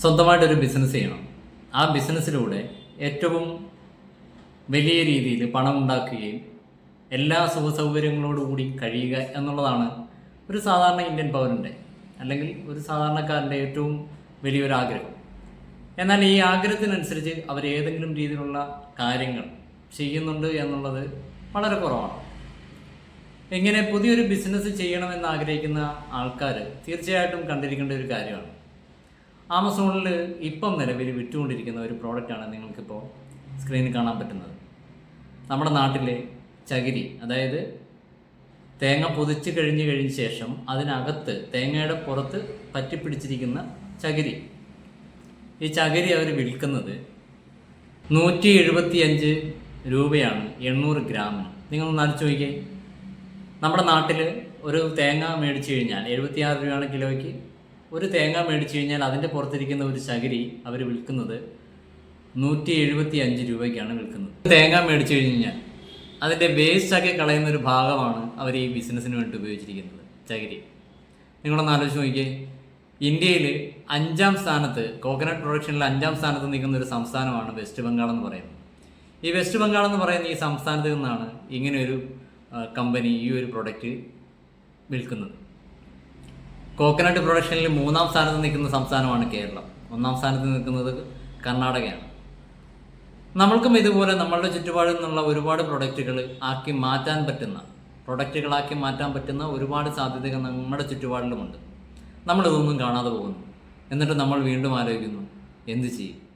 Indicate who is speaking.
Speaker 1: സ്വന്തമായിട്ടൊരു ബിസിനസ് ചെയ്യണം. ആ ബിസിനസ്സിലൂടെ ഏറ്റവും വലിയ രീതിയിൽ പണം ഉണ്ടാക്കുകയും എല്ലാ സുഖ സൗകര്യങ്ങളോടുകൂടി കഴിയുക എന്നുള്ളതാണ് ഒരു സാധാരണ ഇന്ത്യൻ പൗരന്റെ അല്ലെങ്കിൽ ഒരു സാധാരണക്കാരന്റെ ഏറ്റവും വലിയൊരു ആഗ്രഹം. എന്നാൽ ഈ ആഗ്രഹത്തിനനുസരിച്ച് അവർ ഏതെങ്കിലും രീതിയിലുള്ള കാര്യങ്ങൾ ചെയ്യുന്നുണ്ട് എന്നുള്ളത് വളരെ കുറവാണ്. ഇങ്ങനെ പുതിയൊരു ബിസിനസ് ചെയ്യണമെന്ന് ആഗ്രഹിക്കുന്ന ആൾക്കാർ തീർച്ചയായിട്ടും കണ്ടിരിക്കേണ്ട ഒരു കാര്യമാണ്. ആമസോണിൽ ഇപ്പം നിലവിൽ വിറ്റുകൊണ്ടിരിക്കുന്ന ഒരു പ്രോഡക്റ്റാണ് നിങ്ങൾക്കിപ്പോൾ സ്ക്രീനിൽ കാണാൻ പറ്റുന്നത്. നമ്മുടെ നാട്ടിലെ ചകിരി അതായത് തേങ്ങ പൊതിച്ച് കഴിഞ്ഞ് കഴിഞ്ഞ ശേഷം അതിനകത്ത് തേങ്ങയുടെ പുറത്ത് പറ്റിപ്പിടിച്ചിരിക്കുന്ന ചകിരി. ഈ ചകിരി അവർ വിൽക്കുന്നത് നൂറ്റി എഴുപത്തിയഞ്ച് രൂപയാണ് എണ്ണൂറ് ഗ്രാമിന്. നിങ്ങളൊന്ന് ആലോചിച്ച് നോക്കിയേ. നമ്മുടെ നാട്ടിൽ ഒരു തേങ്ങ മേടിച്ചു കഴിഞ്ഞാൽ എഴുപത്തിയാറ് രൂപയാണ് കിലോയ്ക്ക്. ഒരു തേങ്ങ മേടിച്ചു കഴിഞ്ഞാൽ അതിന്റെ പുറത്തിരിക്കുന്ന ഒരു ചകിരി അവർ വിൽക്കുന്നത് നൂറ്റി എഴുപത്തി അഞ്ച് രൂപയ്ക്കാണ് വിൽക്കുന്നത്. തേങ്ങ മേടിച്ചു കഴിഞ്ഞാൽ അതിന്റെ വേസ്റ്റൊക്കെ കളയുന്ന ഒരു ഭാഗമാണ് അവർ ഈ ബിസിനസ്സിന് വേണ്ടി ഉപയോഗിച്ചിരിക്കുന്നത് ചകിരി. നിങ്ങളൊന്ന് ആലോചിച്ച് നോക്കിയേ. ഇന്ത്യയിൽ അഞ്ചാം സ്ഥാനത്ത് കോക്കനട്ട് പ്രൊഡക്ഷനിൽ അഞ്ചാം സ്ഥാനത്ത് നിൽക്കുന്ന ഒരു സംസ്ഥാനമാണ് വെസ്റ്റ് ബംഗാൾ എന്ന് പറയുന്നത്. ഈ വെസ്റ്റ് ബംഗാൾ എന്ന് പറയുന്ന ഈ സംസ്ഥാനത്ത് നിന്നാണ് ഇങ്ങനെ ഒരു കമ്പനി ഈ ഒരു പ്രൊഡക്റ്റ് വിൽക്കുന്നത്. കോക്കനട്ട് പ്രൊഡക്ഷനിൽ മൂന്നാം സ്ഥാനത്ത് നിൽക്കുന്ന സംസ്ഥാനമാണ് കേരളം. ഒന്നാം സ്ഥാനത്ത് നിൽക്കുന്നത് കർണാടകയാണ്. നമ്മൾക്കും ഇതുപോലെ നമ്മളുടെ ചുറ്റുപാടിൽ നിന്നുള്ള ഒരുപാട് പ്രൊഡക്റ്റുകൾ ആക്കി മാറ്റാൻ പറ്റുന്ന പ്രൊഡക്റ്റുകളാക്കി മാറ്റാൻ പറ്റുന്ന ഒരുപാട് സാധ്യതകൾ നമ്മുടെ ചുറ്റുപാടിലുമുണ്ട്. നമ്മളിതൊന്നും കാണാതെ പോകുന്നു. എന്നിട്ട് നമ്മൾ വീണ്ടും ആലോചിക്കുന്നു എന്ത് ചെയ്യും?